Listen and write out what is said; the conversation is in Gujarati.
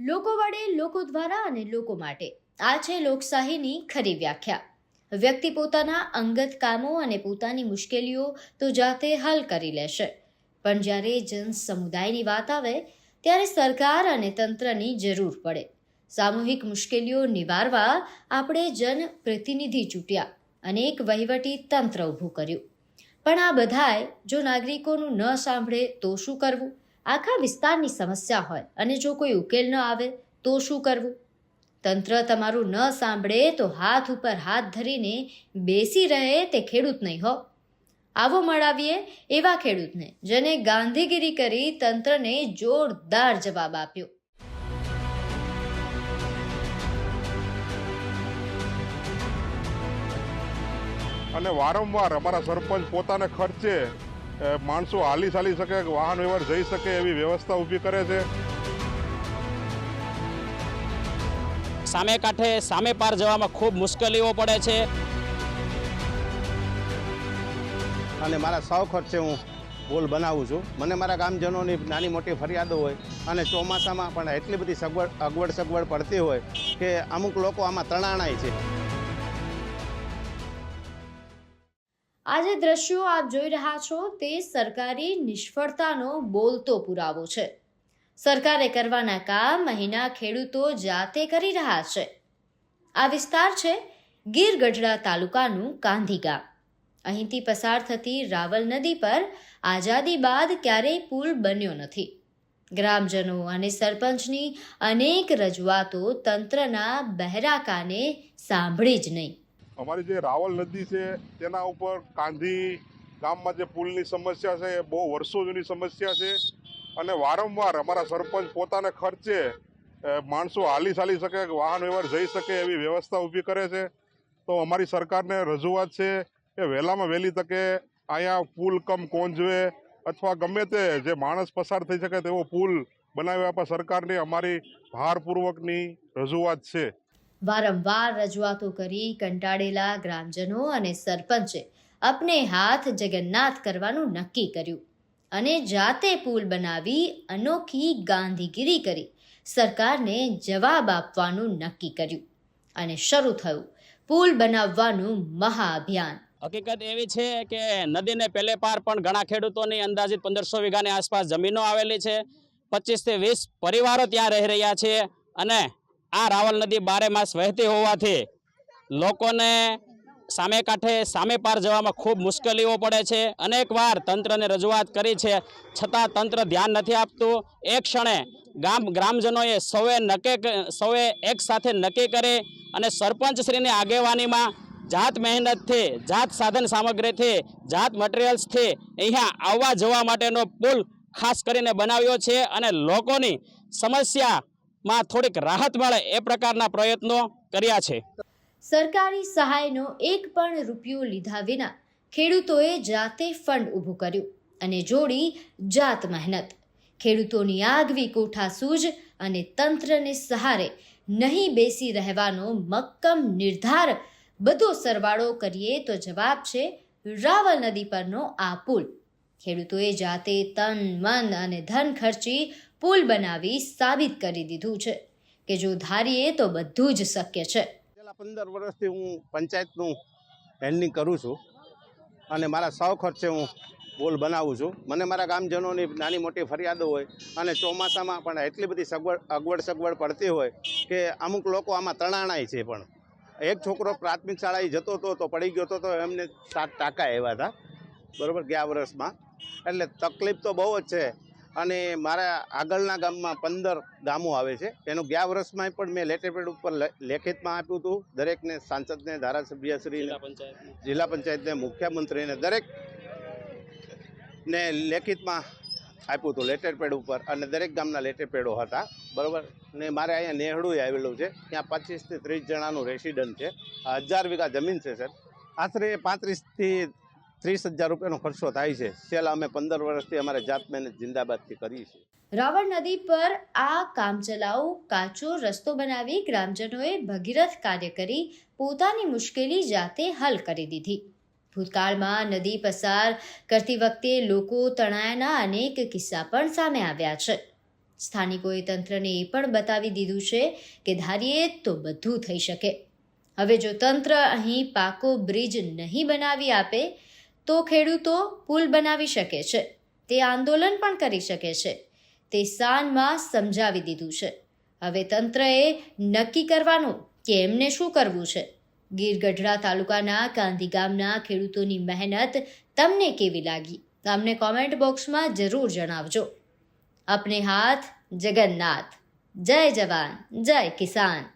લોકો વડે, લોકો દ્વારા અને લોકો માટે. આ છે લોકશાહીની ખરી વ્યાખ્યા. વ્યક્તિ પોતાના અંગત કામો અને પોતાની મુશ્કેલીઓ તો જાતે હલ કરી લેશે. પણ જ્યારે જન સમુદાયની વાત આવે, ત્યારે સરકાર અને તંત્રની જરૂર પડે. સામૂહિક મુશ્કેલીઓ નિવારવા આપણે જન પ્રતિનિધિ ચૂંટ્યા અને એક વહીવટી તંત્ર ઊભું કર્યું. પણ આ બધાય જો નાગરિકોનું ન સાંભળે તો શું કરવું? આખા વિસ્તારની સમસ્યા હોય અને જો કોઈ ઉકેલ ન આવે, તો શું કરવું? તંત્ર તમારું ન સાંભળે તો હાથ ઉપર હાથ ધરીને બેસી રહે તે ખેડૂત નહીં હો. આવો મળાવીએ એવા ખેડૂતને, જેને ગાંધીગીરી કરી તંત્રને જોરદાર જવાબ આપ્યો. અને વારંવાર અમારા સરપંચ પોતાને ખર્ચે માણસો હાલી ચાલી શકે વાહન વ્યવહાર જઈ શકે એવી વ્યવસ્થા ઊભી કરે છે. સામે કાંઠે સામે પાર જવામાં ખૂબ મુશ્કેલીઓ પડે છે. અને મારા સાવ ખર્ચે હું પુલ બનાવું છું. મને મારા ગામજનોની નાની મોટી ફરિયાદો હોય અને ચોમાસામાં પણ એટલી બધી સગવડ અગવડ સગવડ પડતી હોય કે અમુક લોકો આમાં તણાણાય છે. આ જે દ્રશ્યો આપ જોઈ રહ્યા છો તે સરકારી નિષ્ફળતાનો બોલતો પુરાવો છે. સરકારે કરવાના કામ અહીંના ખેડૂતો જાતે કરી રહ્યા છે. આ વિસ્તાર છે ગીર ગઢડા તાલુકાનું કાંધી અહીંથી પસાર થતી રાવલ નદી પર આઝાદી બાદ ક્યારેય પુલ બન્યો નથી. ગ્રામજનો અને સરપંચની અનેક રજૂઆતો તંત્રના બહેરા કાને સાંભળી જ નહીં. અમારી જે રાવલ નદી છે, તેના ઉપર કાંધી ગામમાં જે પુલની સમસ્યા છે, એ બહુ વર્ષો જૂની સમસ્યા છે. અને વારંવાર અમારા સરપંચ પોતાને ખર્ચે માણસો હાલી ચાલી શકે, વાહન વ્યવહાર જઈ શકે એવી વ્યવસ્થા ઊભી કરે છે. તો અમારી સરકારને રજૂઆત છે કે વહેલામાં વહેલી તકે અહીંયા પુલ કમ કોંજવે અથવા ગમે તે જે માણસ પસાર થઈ શકે તેવો પુલ બનાવી આપવા સરકારની અમારી ભારપૂર્વકની રજૂઆત છે. વારંવાર રજૂઆતો કરી કંટાળેલા ગ્રામજનો અને સરપંચે અપને હાથ જગન્નાથ કરવાનું નક્કી કર્યું અને જાતે પુલ બનાવી અનોખી ગાંધીગીરી કરી સરકારને જવાબ આપવાનું નક્કી કર્યું અને શરૂ થયું પુલ બનાવવાનું મહાઅભિયાન હકીકત એવી છે કે નદીને પેલે પાર પણ ઘણા ખેડૂતોની અંદાજિત પંદરસો વીઘાની આસપાસ જમીનો આવેલી છે. પચીસથી વીસ પરિવારો ત્યાં રહી રહ્યા છે અને આ રાવલ નદી બારે માસ વહેતી હોવાથી લોકોને સામે કાંઠે સામે પાર જવામાં ખૂબ મુશ્કેલીઓ પડે છે. અનેકવાર તંત્રને રજૂઆત કરી છે, છતાં તંત્ર ધ્યાન નથી આપતું. એક ક્ષણે ગામ ગ્રામજનોએ સૌએ નક્કી સૌએ એક સાથે નક્કી કરી અને સરપંચશ્રીની આગેવાનીમાં જાત મહેનતથી, જાત સાધન સામગ્રીથી, જાત મટીરિયલ્સથી અહીંયા આવવા જવા માટેનો પુલ ખાસ કરીને બનાવ્યો છે અને લોકોની સમસ્યામાં થોડીક રાહત મળે એ પ્રકારના પ્રયત્નો કર્યા છે. સરકારી સહાયનો એક પણ રૂપિયો લીધા વિના ખેડૂતોએ જાતે ફંડ ઊભું કર્યું અને જોડી જાત મહેનત. ખેડૂતોની આગવી કોઠા સૂજ અને તંત્રને સહારે નહીં બેસી રહેવાનો મક્કમ નિર્ધાર બધો સરવાળો કરીએ તો જવાબ છે રાવલ નદી પરનો આ પુલ. ખેડૂતોએ જાતે તન, મન અને ધન ખર્ચી પુલ બનાવી સાબિત કરી દીધું છે. કે જો ધારીએ તો બધું જ શક્ય છે. છેલ્લા પંદર વર્ષથી હું પંચાયતનું હેન્ડલિંગ કરું છું અને મારા સૌ ખર્ચે હું પુલ બનાવું છું. મને મારા ગામજનોની નાની મોટી ફરિયાદો હોય અને ચોમાસામાં પણ એટલી બધી સગવડ, અગવડ સગવડ પડતી હોય કે અમુક લોકો આમાં તણાણાય છે પણ. એક છોકરો પ્રાથમિક શાળાએ જતો હતો તો પડી ગયો હતો તો એમને સાત ટાંકા આવ્યા હતા. બરાબર, ગયા વર્ષમાં. એટલે તકલીફ તો બહુ જ છે. અને મારા આગળના ગામમાં પંદર ગામો આવે છે. એનું ગયા વર્ષમાં પણ મેં લેટરપેડ ઉપર લેખિતમાં આપ્યું હતું. દરેકને સાંસદને ધારાસભ્યશ્રીને જિલ્લા પંચાયતને. મુખ્યમંત્રીને દરેક ને લેખિતમાં આપ્યું હતું લેટરપેડ ઉપર. અને દરેક ગામના લેટરપેડો હતા. બરાબર? ને મારે અહીંયા નેહડું આવેલું છે. ત્યાં પચીસથી ત્રીસ જણાનું રેસિડન્ટ છે. હજાર વીઘા જમીન છે સર. આશરે પાંત્રીસથી ત્રીસ હજાર રૂપિયાનો ખર્ચો થાય છે. છેલ્લા અમે પંદર વર્ષથી અમારે જાત મહેનત જિંદાબાદથી કરી છે રાવણ નદી પર આ કામચલાઉ કાચો રસ્તો બનાવી ગ્રામજનોએ ભગીરથ કાર્ય કરી પોતાની મુશ્કેલી જાતે હલ કરી દીધી. ભૂતકાળમાં નદી પસાર કરતી વખતે લોકો તણાયાના અનેક કિસ્સા પણ સામે આવ્યા છે. સ્થાનિકોએ તંત્રને એ પણ બતાવી દીધું છે કે ધારીએ તો બધું થઈ શકે. હવે જો તંત્ર અહીં પાકો બ્રિજ નહીં બનાવી આપે તો ખેડૂતો પુલ બનાવી શકે છે. તે આંદોલન પણ કરી શકે છે. તે સાનમાં સમજાવી દીધું છે. હવે તંત્રએ નક્કી કરવાનું કે એમને શું કરવું છે. ગીર ગઢડા તાલુકાના ગાંધી ગામના ખેડૂતોની મહેનત તમને કેવી લાગી? તમને કોમેન્ટ બોક્સમાં જરૂર જણાવજો. અપને હાથ જગન્નાથ. જય જવાન. જય કિસાન.